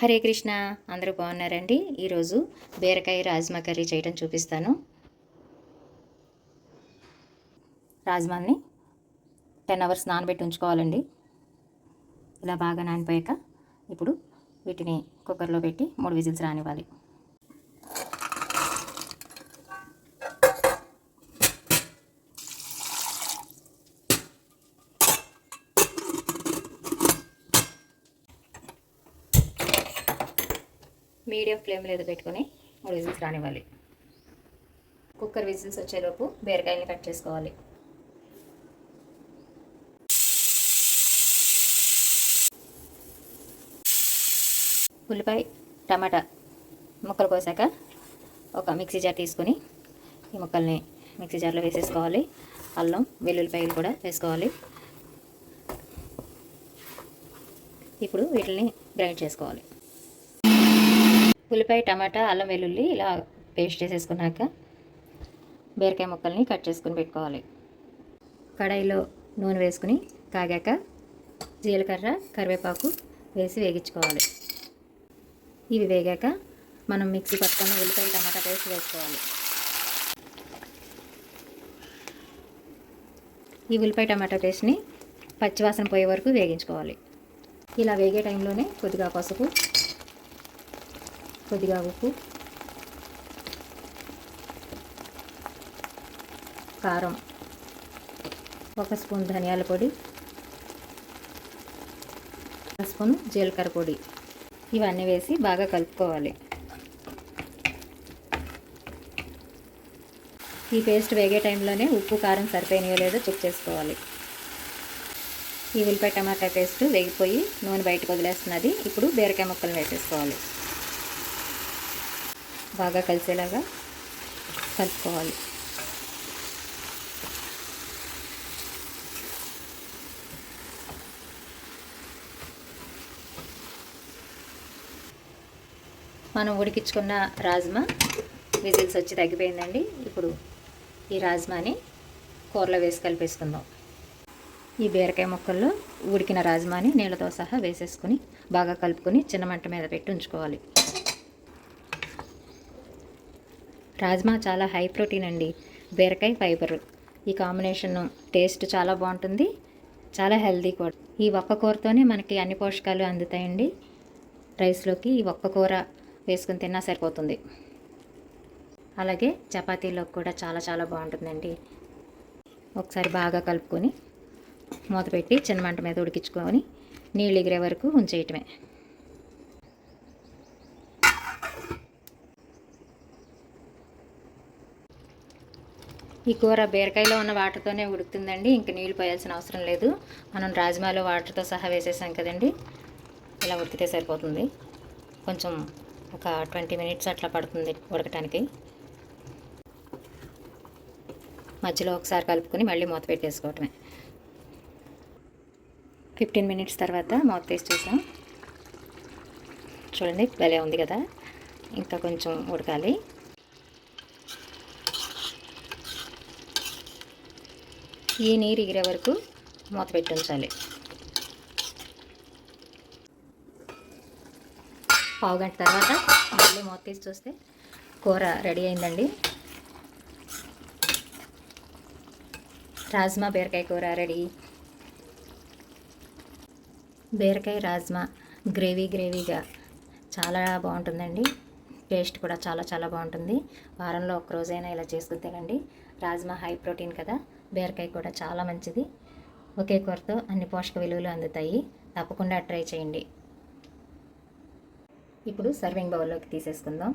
హరే కృష్ణ అందరూ బాగున్నారండి? ఈరోజు బీరకాయ రాజ్మా కర్రీ చేయడం చూపిస్తాను. రాజ్మాని టెన్ అవర్స్ నానబెట్టి ఉంచుకోవాలండి. ఇలా బాగా నానిపోయాక ఇప్పుడు వీటిని కుక్కర్లో పెట్టి మూడు విజిల్స్ రానివ్వాలి. మీడియం ఫ్లేమ్ లేదు పెట్టుకొని మూడు విజిల్స్ రానివ్వాలి. కుక్కర్ విజిల్స్ వచ్చేలోపు బీరకాయని కట్ చేసుకోవాలి. ఉల్లిపాయ టమాటా ముక్కలు కోసాక ఒక మిక్సీ జార్ తీసుకొని ఈ ముక్కల్ని మిక్సీ జార్లో వేసేసుకోవాలి. అల్లం వెల్లుల్లిపాయలు కూడా వేసుకోవాలి. ఇప్పుడు వీటిని గ్రైండ్ చేసుకోవాలి. ఉల్లిపాయ టమాటా అల్లం వెల్లుల్లి ఇలా పేస్ట్ చేసేసుకున్నాక బీరకాయ ముక్కల్ని కట్ చేసుకుని పెట్టుకోవాలి. కడాయిలో నూనె వేసుకుని కాగాక జీలకర్ర కరివేపాకు వేసి వేగించుకోవాలి. ఇవి వేగాక మనం మిక్సీ పట్టుకున్న ఉల్లిపాయ టమాటా పేస్ట్ వేసుకోవాలి. ఈ ఉల్లిపాయ టమాటా పేస్ట్ని పచ్చివాసన పోయే వరకు వేగించుకోవాలి. ఇలా వేగే టైంలోనే కొద్దిగా పసుపు కొద్దిగా ఉప్పు కారం ఒక స్పూన్ ధనియాల పొడి ఒక స్పూన్ జీలకర్ర పొడి. ఇవన్నీ వేసి బాగా కలుపుకోవాలి. ఈ పేస్ట్ వేగే టైంలోనే ఉప్పు కారం సరిపోయినాయో లేదో చెక్ చేసుకోవాలి. ఈ ఉల్లిపాయ టమాటా పేస్ట్ వేగిపోయి నూనె బయటకు వదిలేస్తున్నది. ఇప్పుడు బీరకాయ ముక్కలు వేసేసుకోవాలి. బాగా కలిసేలాగా కలుపుకోవాలి. మనం ఉడికించుకున్న రాజ్మా విజిల్స్ వచ్చి తగ్గిపోయిందండి. ఇప్పుడు ఈ రాజ్మాని కూరలో వేసి కలిపేసుకుందాం. ఈ బీరకాయ ముక్కల్లో ఉడికిన రాజ్మాని నీళ్ళతో సహా వేసేసుకుని బాగా కలుపుకొని చిన్న మంట మీద పెట్టి ఉంచుకోవాలి. రాజ్మా చాలా హై ప్రోటీన్ అండి. బీరకాయ ఫైబర్. ఈ కాంబినేషన్ టేస్ట్ చాలా బాగుంటుంది. చాలా హెల్దీ కూడా. ఈ ఒక్క కూరతోనే మనకి అన్ని పోషకాలు అందుతాయండి. రైస్లోకి ఈ ఒక్క కూర వేసుకుని తిన్నా సరిపోతుంది. అలాగే చపాతీలోకి కూడా చాలా చాలా బాగుంటుందండి. ఒకసారి బాగా కలుపుకొని మూత పెట్టి చిన్న మంట మీద ఉడికించుకొని నీళ్ళు ఎగిరే వరకు ఉంచేయటమే. ఈ కూర బీరకాయలో ఉన్న వాటర్తోనే ఉడుకుతుందండి. ఇంకా నీళ్ళు పోయాల్సిన అవసరం లేదు. మనం రాజ్మాలో వాటర్తో సహా వేసేసాం కదండి. ఇలా ఉడికితే సరిపోతుంది. కొంచెం ఒక ట్వంటీ మినిట్స్ అట్లా పడుతుంది ఉడకటానికి. మధ్యలో ఒకసారి కలుపుకొని మళ్ళీ మూత పెట్టేసుకోవటమే ఫిఫ్టీన్ మినిట్స్ తర్వాత మూత తీసి చూసాం. చూడండి భలే ఉంది కదా. ఇంకా కొంచెం ఉడకాలి. ఈ నీరు ఎగిరే వరకు మూత పెట్టి ఉంచాలి. పావు గంట తర్వాత మళ్ళీ మూత తీసి చూస్తే కూర రెడీ అయిందండి. రాజ్మా బీరకాయ కూర రెడీ. బీరకాయ రాజ్మా గ్రేవీ గ్రేవీగా చాలా బాగుంటుందండి. టేస్ట్ కూడా చాలా చాలా బాగుంటుంది. వారంలో ఒక రోజైనా ఇలా చేసుకుని తినండి. రాజ్మా హై ప్రోటీన్ కదా. బీరకాయ కూడా చాలా మంచిది. ఒకే కూరతో అన్ని పోషక విలువలు అందుతాయి. తప్పకుండా ట్రై చేయండి. ఇప్పుడు సర్వింగ్ బౌల్లోకి తీసేసుకుందాం.